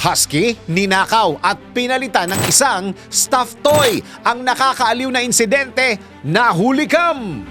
Husky, ninakaw at pinalitan ng isang stuffed toy. Ang nakakaaliw na insidente, nahulikam!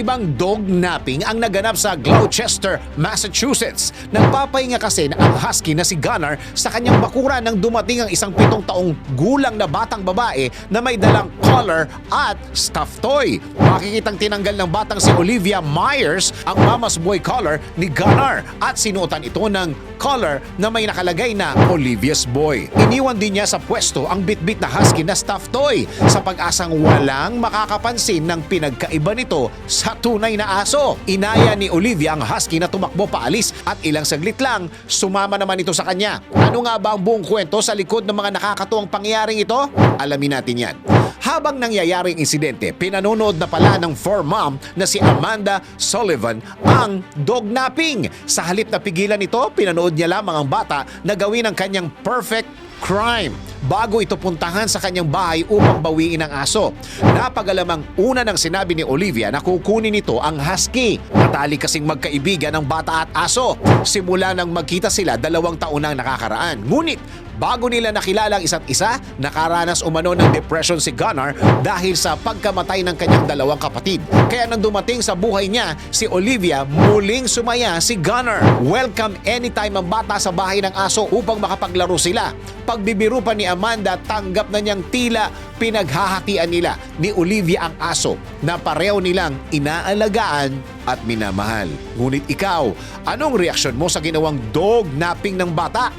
Kakaibang dog napping ang naganap sa Gloucester, Massachusetts. Nagpapahinga kasi na ang husky na si Gunnar sa kanyang bakuran nang dumating ang isang pitong taong gulang na batang babae na may dalang collar at stuffed toy. Makikitang tinanggal ng batang si Olivia Myers ang mama's boy collar ni Gunnar at sinuotan ito ng collar na may nakalagay na Olivia's boy. Iniwan din niya sa pwesto ang bitbit na husky na stuffed toy sa pag-asang walang makakapansin ng pinagkaiba nito sa tunay na aso. Inaya ni Olivia ang husky na tumakbo paalis at ilang saglit lang sumama naman ito sa kanya. Ano nga ba ang buong kwento sa likod ng mga nakakatuwang pangyayaring ito? Alamin natin yan. Habang nangyayaring insidente, pinanonood na pala ng for mom na si Amanda Sullivan ang dog napping. Sa halip na pigilan ito, pinanood niya lamang ang bata na gawin ang kanyang perfect crime bago ito puntahan sa kanyang bahay upang bawiin ang aso. Napagalamang una ng sinabi ni Olivia na kukunin nito ang husky. Matali kasing magkaibigan ng bata at aso. Simula nang magkita sila dalawang taon nang nakakaraan. Ngunit Bago nila nakilala ang isa't isa, nakaranas umano ng depression si Gunnar dahil sa pagkamatay ng kanyang dalawang kapatid. Kaya nang dumating sa buhay niya, si Olivia muling sumaya si Gunnar. Welcome anytime ang bata sa bahay ng aso upang makapaglaro sila. Pagbibiro pa ni Amanda, tanggap na niyang tila pinaghahatian nila ni Olivia ang aso na pareho nilang inaalagaan at minamahal. Ngunit ikaw, anong reaksyon mo sa ginawang dog napping ng bata?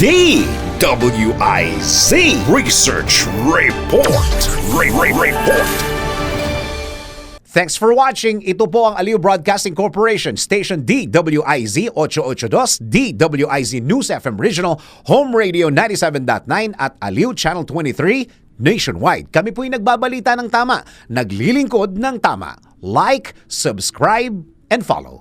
DWIZ Research Report. Re- Re- Report. Thanks for watching. Ito po ang Aliw Broadcasting Corporation, Station DWIZ 882, DWIZ News FM Regional, Home Radio 97.9 at Aliw Channel 23 nationwide. Kami po'y nagbabalita ng tama, naglilingkod ng tama. Like, subscribe, and follow.